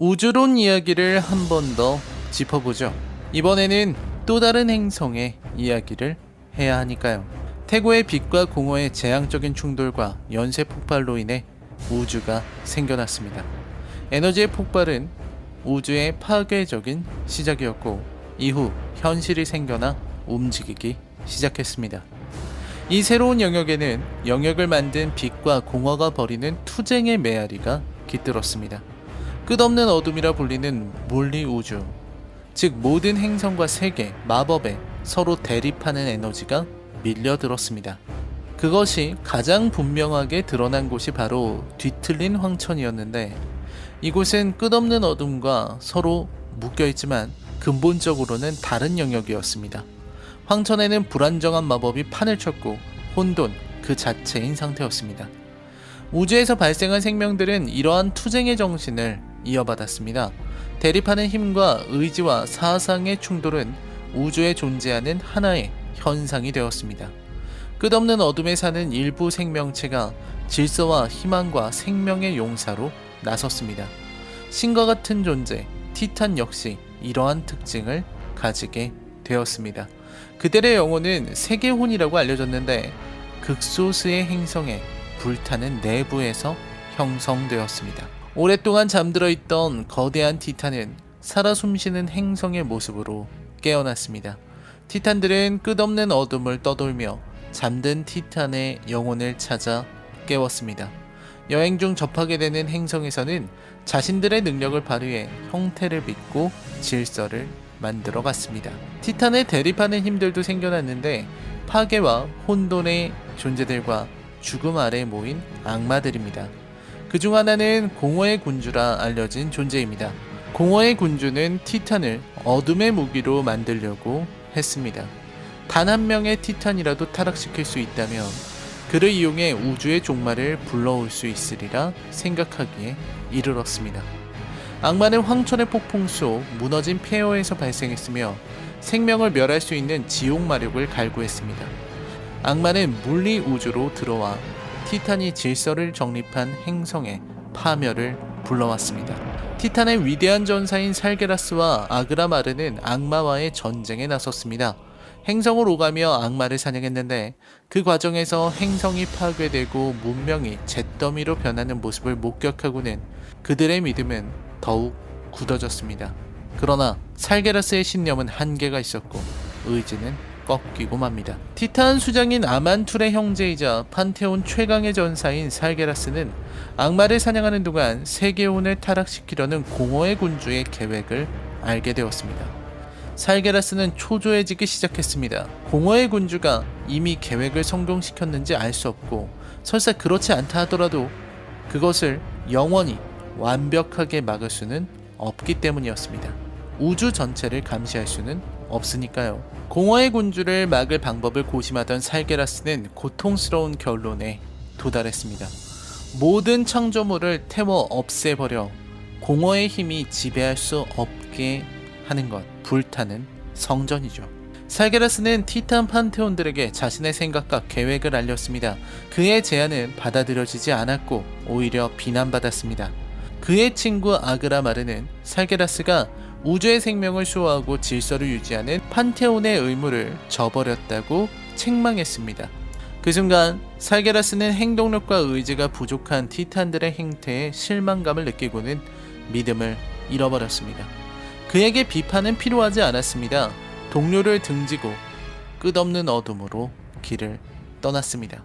우주론 이야기를 한 번 더 짚어보죠. 이번에는 또 다른 행성의 이야기를 해야 하니까요. 태고의 빛과 공허의 재앙적인 충돌과 연쇄 폭발로 인해 우주가 생겨났습니다. 에너지의 폭발은 우주의 파괴적인 시작이었고 이후 현실이 생겨나 움직이기 시작했습니다. 이 새로운 영역에는 영역을 만든 빛과 공허가 벌이는 투쟁의 메아리가 깃들었습니다. 끝없는 어둠이라 불리는 물리 우주, 즉 모든 행성과 세계, 마법에 서로 대립하는 에너지가 밀려들었습니다. 그것이 가장 분명하게 드러난 곳이 바로 뒤틀린 황천이었는데 이곳은 끝없는 어둠과 서로 묶여 있지만 근본적으로는 다른 영역이었습니다. 황천에는 불안정한 마법이 판을 쳤고 혼돈 그 자체인 상태였습니다. 우주에서 발생한 생명들은 이러한 투쟁의 정신을 이어받았습니다. 대립하는 힘과 의지와 사상의 충돌은 우주에 존재하는 하나의 현상이 되었습니다. 끝없는 어둠에 사는 일부 생명체가 질서와 희망과 생명의 용사로 나섰습니다. 신과 같은 존재, 티탄 역시 이러한 특징을 가지게 되었습니다. 그들의 영혼은 세계혼이라고 알려졌는데 극소수의 행성에 불타는 내부에서 형성되었습니다. 오랫동안 잠들어 있던 거대한 티탄은 살아 숨쉬는 행성의 모습으로 깨어났습니다. 티탄들은 끝없는 어둠을 떠돌며 잠든 티탄의 영혼을 찾아 깨웠습니다. 여행 중 접하게 되는 행성에서는 자신들의 능력을 발휘해 형태를 빚고 질서를 만들어 갔습니다. 티탄에 대립하는 힘들도 생겨났는데 파괴와 혼돈의 존재들과 죽음 아래 모인 악마들입니다. 그 중 하나는 공허의 군주라 알려진 존재입니다. 공허의 군주는 티탄을 어둠의 무기로 만들려고 했습니다. 단 한 명의 티탄이라도 타락시킬 수 있다면 그를 이용해 우주의 종말을 불러올 수 있으리라 생각하기에 이르렀습니다. 악마는 황천의 폭풍 속 무너진 폐허에서 발생했으며 생명을 멸할 수 있는 지옥 마력을 갈구했습니다. 악마는 물리 우주로 들어와 티탄이 질서를 정립한 행성에 파멸을 불러왔습니다. 티탄의 위대한 전사인 살게라스와 아그라마르는 악마와의 전쟁에 나섰습니다. 행성을 오가며 악마를 사냥했는데 그 과정에서 행성이 파괴되고 문명이 잿더미로 변하는 모습을 목격하고는 그들의 믿음은 더욱 굳어졌습니다. 그러나 살게라스의 신념은 한계가 있었고 의지는 꺾이고 맙니다. 티탄 수장인 아만툴의 형제이자 판테온 최강의 전사인 살게라스는 악마를 사냥하는 동안 세계혼을 타락시키려는 공허의 군주의 계획을 알게 되었습니다. 살게라스는 초조해지기 시작했습니다. 공허의 군주가 이미 계획을 성공시켰는지 알 수 없고 설사 그렇지 않다 하더라도 그것을 영원히 완벽하게 막을 수는 없기 때문이었습니다. 우주 전체를 감시할 수는 없으니까요. 공허의 군주를 막을 방법을 고심하던 살게라스는 고통스러운 결론에 도달했습니다. 모든 창조물을 태워 없애버려 공허의 힘이 지배할 수 없게 하는 것, 불타는 성전이죠. 살게라스는 티탄 판테온들에게 자신의 생각과 계획을 알렸습니다. 그의 제안은 받아들여지지 않았고 오히려 비난받았습니다. 그의 친구 아그라마르는 살게라스가 우주의 생명을 수호하고 질서를 유지하는 판테온의 의무를 저버렸다고 책망했습니다. 그 순간 살게라스는 행동력과 의지가 부족한 티탄들의 행태에 실망감을 느끼고는 믿음을 잃어버렸습니다. 그에게 비판은 필요하지 않았습니다. 동료를 등지고 끝없는 어둠으로 길을 떠났습니다.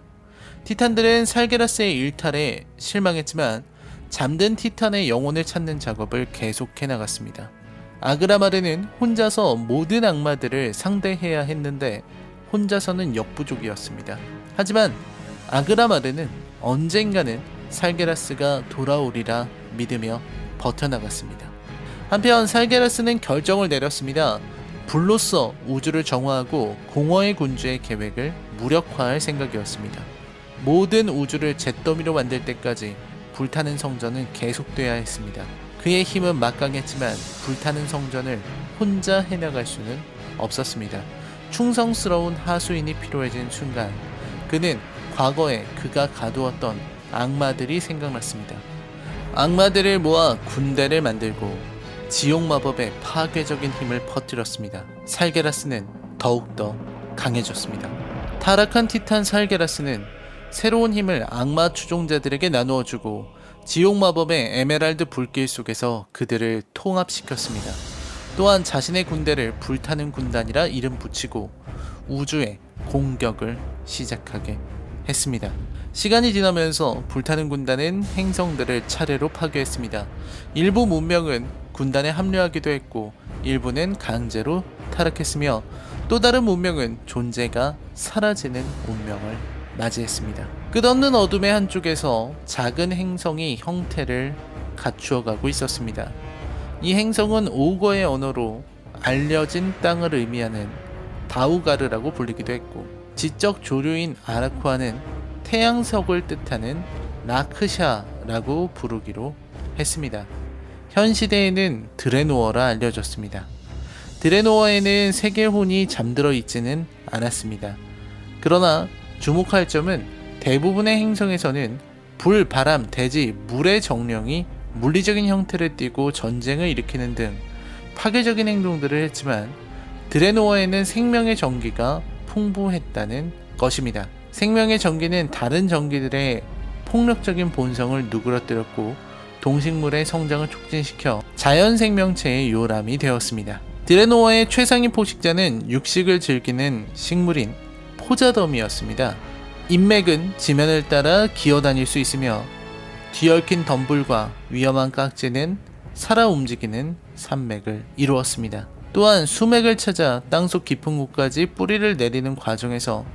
티탄들은 살게라스의 일탈에 실망했지만 잠든 티탄의 영혼을 찾는 작업을 계속해 나갔습니다. 아그라마르는 혼자서 모든 악마들을 상대해야 했는데 혼자서는 역부족이었습니다. 하지만 아그라마르는 언젠가는 살게라스가 돌아오리라 믿으며 버텨나갔습니다. 한편 살게라스는 결정을 내렸습니다. 불로써 우주를 정화하고 공허의 군주의 계획을 무력화할 생각이었습니다. 모든 우주를 잿더미로 만들 때까지 불타는 성전은 계속돼야 했습니다. 그의 힘은 막강했지만 불타는 성전을 혼자 해나갈 수는 없었습니다. 충성스러운 하수인이 필요해진 순간 그는 과거에 그가 가두었던 악마들이 생각났습니다. 악마들을 모아 군대를 만들고 지옥 마법의 파괴적인 힘을 퍼뜨렸습니다. 살게라스는 더욱더 강해졌습니다. 타락한 티탄 살게라스는 새로운 힘을 악마 추종자들에게 나누어 주고 지옥 마법의 에메랄드 불길 속에서 그들을 통합시켰습니다. 또한 자신의 군대를 불타는 군단이라 이름 붙이고 우주에 공격을 시작하게 했습니다. 시간이 지나면서 불타는 군단은 행성들을 차례로 파괴했습니다. 일부 문명은 군단에 합류하기도 했고 일부는 강제로 타락했으며 또 다른 문명은 존재가 사라지는 운명을 맞이했습니다. 끝없는 어둠의 한쪽에서 작은 행성이 형태를 갖추어가고 있었습니다. 이 행성은 오거의 언어로 알려진 땅을 의미하는 다우가르라고 불리기도 했고 지적 조류인 아라쿠아는 태양석을 뜻하는 라크샤라고 부르기로 했습니다. 현 시대에는 드레노어라 알려졌습니다. 드레노어에는 세계혼이 잠들어 있지는 않았습니다. 그러나 주목할 점은 대부분의 행성에서는 불, 바람, 대지, 물의 정령이 물리적인 형태를 띠고 전쟁을 일으키는 등 파괴적인 행동들을 했지만 드레노어에는 생명의 전기가 풍부했다는 것입니다. 생명의 전기는 다른 전기들의 폭력적인 본성을 누그러뜨렸고 동식물의 성장을 촉진시켜 자연 생명체의 요람이 되었습니다. 드레노어의 최상위 포식자는 육식을 즐기는 식물인 포자덤이었습니다. 인맥은 지면을 따라 기어다닐 수 있으며 뒤얽힌 덤불과 위험한 깍지는 살아 움직이는 산맥을 이루었습니다. 또한 수맥을 찾아 땅속 깊은 곳까지 뿌리를 내리는 과정에서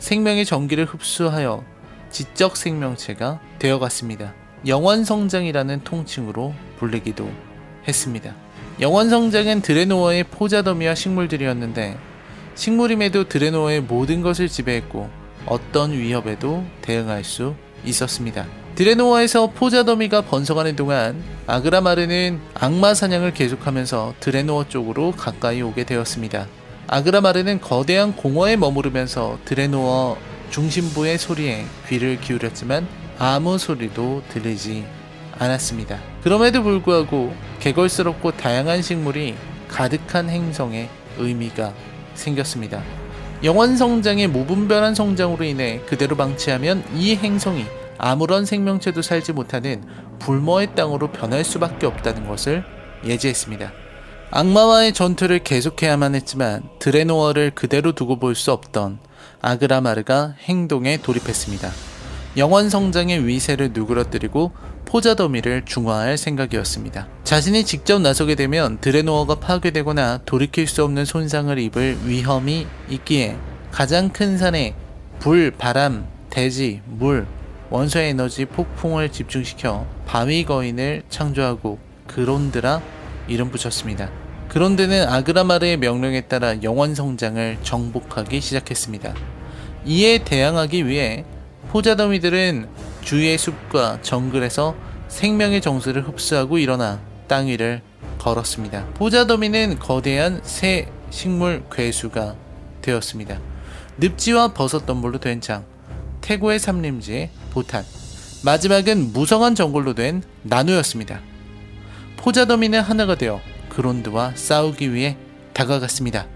생명의 전기를 흡수하여 지적 생명체가 되어갔습니다. 영원성장이라는 통칭으로 불리기도 했습니다. 영원성장은 드레노어의 포자더미와 식물들이었는데 식물임에도 드레노어의 모든 것을 지배했고 어떤 위협에도 대응할 수 있었습니다. 드레노어에서 포자 더미가 번성하는 동안 아그라마르는 악마 사냥을 계속하면서 드레노어 쪽으로 가까이 오게 되었습니다. 아그라마르는 거대한 공허에 머무르면서 드레노어 중심부의 소리에 귀를 기울였지만 아무 소리도 들리지 않았습니다. 그럼에도 불구하고 개걸스럽고 다양한 식물이 가득한 행성에 의미가 생겼습니다. 영원 성장의 무분별한 성장으로 인해 그대로 방치하면 이 행성이 아무런 생명체도 살지 못하는 불모의 땅으로 변할 수밖에 없다는 것을 예지했습니다. 악마와의 전투를 계속해야만 했지만 드레노어를 그대로 두고 볼 수 없던 아그라마르가 행동에 돌입했습니다. 영원 성장의 위세를 누그러뜨리고 포자더미를 중화할 생각이었습니다. 자신이 직접 나서게 되면 드레노어가 파괴되거나 돌이킬 수 없는 손상을 입을 위험이 있기에 가장 큰 산에 불, 바람, 대지, 물, 원소의 에너지 폭풍을 집중시켜 바위 거인을 창조하고 그론드라 이름 붙였습니다. 그런데는 아그라마르의 명령에 따라 영원 성장을 정복하기 시작했습니다. 이에 대항하기 위해 포자더미들은 주위의 숲과 정글에서 생명의 정수를 흡수하고 일어나 땅 위를 걸었습니다. 포자더미는 거대한 새 식물 괴수가 되었습니다. 늪지와 버섯 덤불로 된 장, 태고의 삼림지, 보탄, 마지막은 무성한 정글로 된 나누였습니다. 포자더미는 하나가 되어 그론드와 싸우기 위해 다가갔습니다.